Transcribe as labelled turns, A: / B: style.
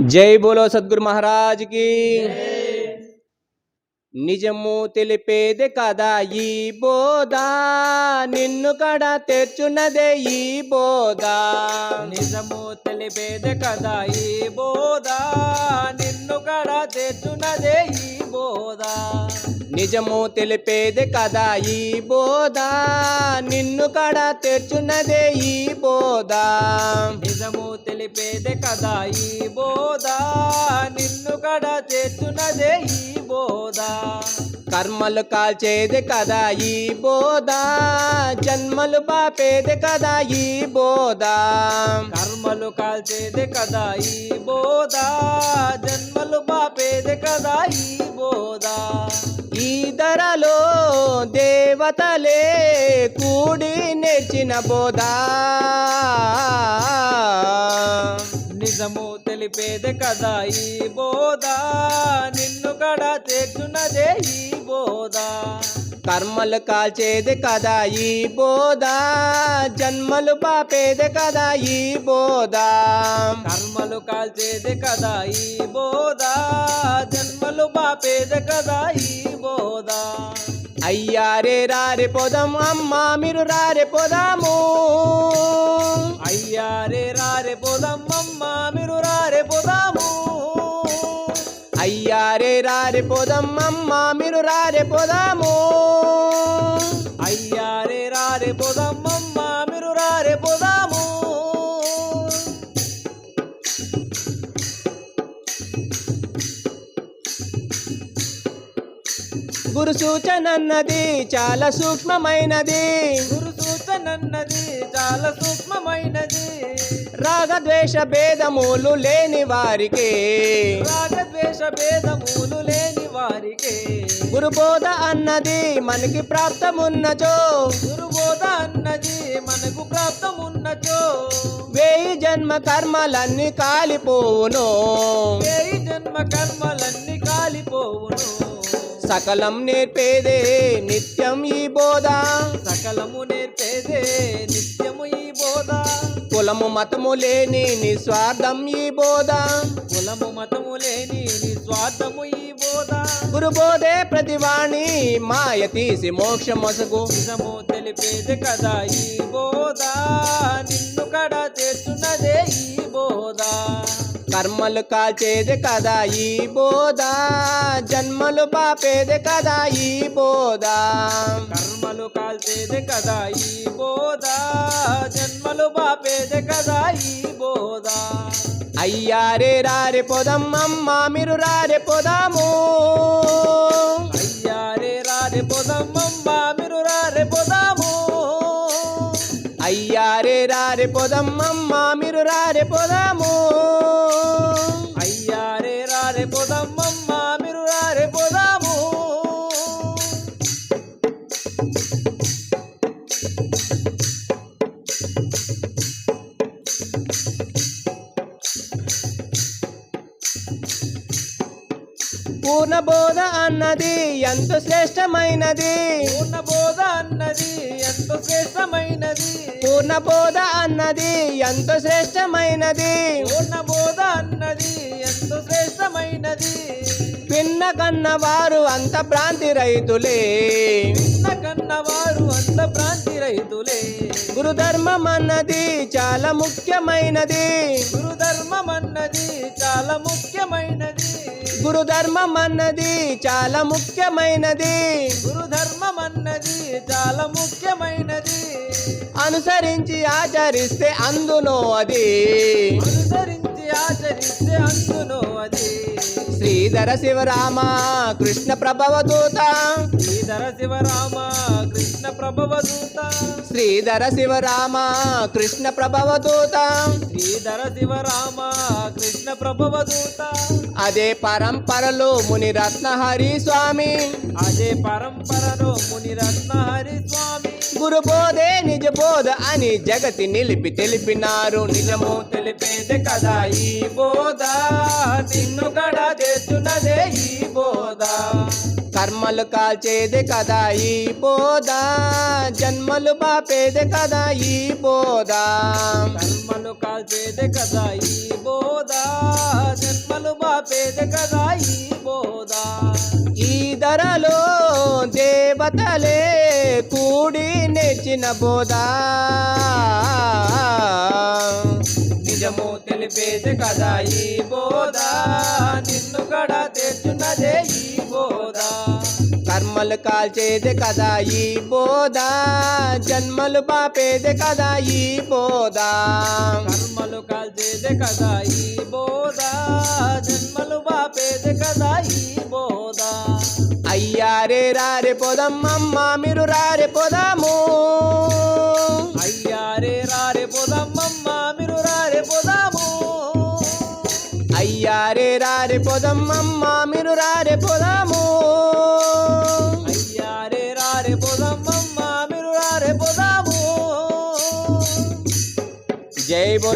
A: జై బోలో సద్గురు మహారాజ్కి. నిజము తెలిపేదే కదా ఈ బోధ. నిన్ను కడ తెచ్చున్నదే ఈ బోధ.
B: నిజము తెలిపేదే కదా ఈ బోధ. నిన్ను కడ తెచ్చున్నదే ఈ బోధ.
A: నిజము తెలిపేదే కదా ఈ బోధ. నిన్ను కడ తెచ్చున్నదే ఈ బోధ.
B: నిజము తెలిపేదే కదా ఈ బోధ. నిన్ను కడ తెచ్చున్నదే ఈ బోధ.
A: కర్మలు కాల్చేదే కదా ఈ బోధ. జన్మలు బాపేదే కదా ఈ బోధ.
B: కర్మలు కాల్చేదే కదా ఈ బోధ. జన్మలు బాపేదే కదా ఈ బోధ.
A: ఈ ధరలో దేవతలే కూడి నేర్చిన బోధ.
B: తెలిపేదే కదా ఈ బోధ. నిన్ను కడ తెచ్చున్నదే ఈ బోధ.
A: కర్మలు కాల్చేదే కదా ఈ బోధ. జన్మలు పాపేది కదా ఈ బోధ.
B: కర్మలు కాల్చేదే కదా ఈ బోధ. జన్మలు పాపేది కదా ఈ బోధ.
A: అయ్యారే రారే పోదాం అమ్మా మీరు రారే పోదాము.
B: అయ్యా రే రారే పోదాం మీరు రారే
A: పోదాం మీరు రారే పోదాము
B: అయ్యా రే రారే పోదమ్మమ్మ మీరు రారే పోదాము
A: గురు సూచనన్నది చాలా సూక్ష్మమైనది.
B: గురు సూచనన్నది చాలా సూక్ష్మమైనది.
A: రాగద్వేష భేదములు లేని వారికి.
B: రాగద్వేష భేదములు లేని వారికి.
A: గురుబోధ అన్నది మనకి ప్రాప్తమున్నచో.
B: గురుబోధ అన్నది మనకు ప్రాప్తమున్నచో.
A: వేయి జన్మ కర్మలన్నీ కాలిపోవును.
B: వేయి జన్మ కర్మలన్నీ కాలిపోవును.
A: సకలం నేర్పేదే నిత్యం ఈ బోధ.
B: సకలము నేర్పేదే నిత్యము ఈ బోధ.
A: కులము మతము లేని నిస్వార్థం ఈ బోధ.
B: కులము మతము లేని నిస్వార్థము ఈ బోధ.
A: గురుబోధే ప్రతివాణి మాయ తీసి మోక్షమొసగు
B: నిజము తెలిపేది కదా ఈ బోధ. నిన్ను కడ తెచ్చున్నదే ఈ
A: కర్మలు కాల్చేది కదా ఈ బోధ జన్మలు పాపేది కదా ఈ బోధ.
B: కర్మలు కాల్చేది కదా ఈ బోధ జన్మలు పాపేది కదా ఈ బోధ.
A: అయ్యారే రారే పోదాం అమ్మా మీరు రారే పోదాము. పూర్ణ బోధ అన్నది ఎంతో శ్రేష్టమైనది?
B: పూర్ణ బోధ అన్నది ఎంతో శ్రేష్టమైనది?
A: పూర్ణ బోధ అన్నది ఎంతో శ్రేష్టమైనది?
B: పూర్ణ బోధ అన్నది ఎంతో శ్రేష్టమైనది?
A: పిన్న కన్న వారు అంత భ్రాంతి రైతులే.
B: చిన్న కన్నవారు అంత ప్రాంతి రైతులే.
A: గురుధర్మం అన్నది చాలా ముఖ్యమైనది.
B: గురుధర్మం అన్నది చాలా ముఖ్యమైనది.
A: గురుధర్మం అన్నది చాలా ముఖ్యమైనది.
B: గురుధర్మం అన్నది చాలా ముఖ్యమైనది.
A: అనుసరించి ఆచరిస్తే అందునో అది.
B: అనుసరించి ఆచరిస్తే అందును అది.
A: శ్రీధర శివరామ కృష్ణ ప్రభవ దూత
B: శ్రీధర శివరామ కృష్ణ ప్రభవ దూత
A: శ్రీధర శివరామ కృష్ణ ప్రభవ దూత
B: శ్రీధర శివరామ కృష్ణ ప్రభవ దూత
A: అదే పరంపరలో ముని రత్నహరి స్వామి.
B: అదే పరంపరలో ముని రత్న హరి స్వామి.
A: గురు బోధే నిజ బోధ అని జగతి నిలిపి తెలిపినారు. నిజము
B: తెలిపేదే కదా ఈ బోధ. నిన్ను కడ బోధ
A: కర్మలు కాల్చేది కదా ఈ పోదా జన్మలు బాపేది కదా ఈ పోదా
B: కర్మలు కాల్చేది కదా ఈ బోధ. బాపేది కదా ఈ బోదా
A: ఈ ధరలో దేవతలే కూడి నేర్చిన బోదా
B: నిజము తెలిపేది కదా ఈ బోదా నిన్ను కడ తెచ్చున్నదే ఈ బోదా
A: జన్మలు కాల్చేది కదా ఈ బోధ. జన్మలు బాపేది కదా ఈ బోధ.
B: కర్మలు కాల్చేది కదా ఈ బోధ. జన్మలు బాపేది కదా ఈ బోధ.
A: అయ్యారే రారే పోదమ్మమ్మ మీరు రారే పోదాము.
B: అయ్యారే రారే పోదమ్మమ్మ మీరు రారే పోదాము.
A: అయ్యారే రారే పోదమ్మమ్మ మీరు రారే పోదాము.